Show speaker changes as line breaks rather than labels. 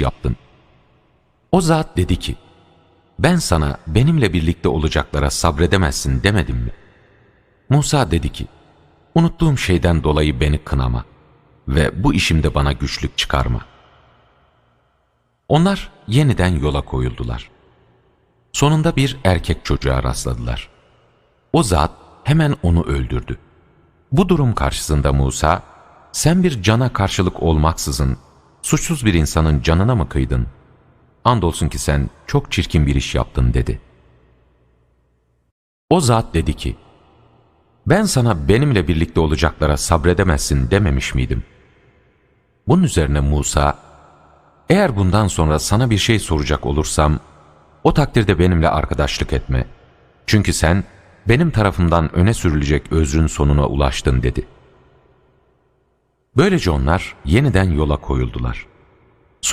yaptın. O zat dedi ki, ben sana benimle birlikte olacaklara sabredemezsin demedim mi? Musa dedi ki, unuttuğum şeyden dolayı beni kınama ve bu işimde bana güçlük çıkarma. Onlar yeniden yola koyuldular. Sonunda bir erkek çocuğa rastladılar. O zat hemen onu öldürdü. Bu durum karşısında Musa, sen bir cana karşılık olmaksızın suçsuz bir insanın canına mı kıydın? Andolsun ki sen çok çirkin bir iş yaptın dedi. O zat dedi ki, ben sana benimle birlikte olacaklara sabredemezsin dememiş miydim? Bunun üzerine Musa, eğer bundan sonra sana bir şey soracak olursam, o takdirde benimle arkadaşlık etme. Çünkü sen benim tarafımdan öne sürülecek özrün sonuna ulaştın dedi. Böylece onlar yeniden yola koyuldular.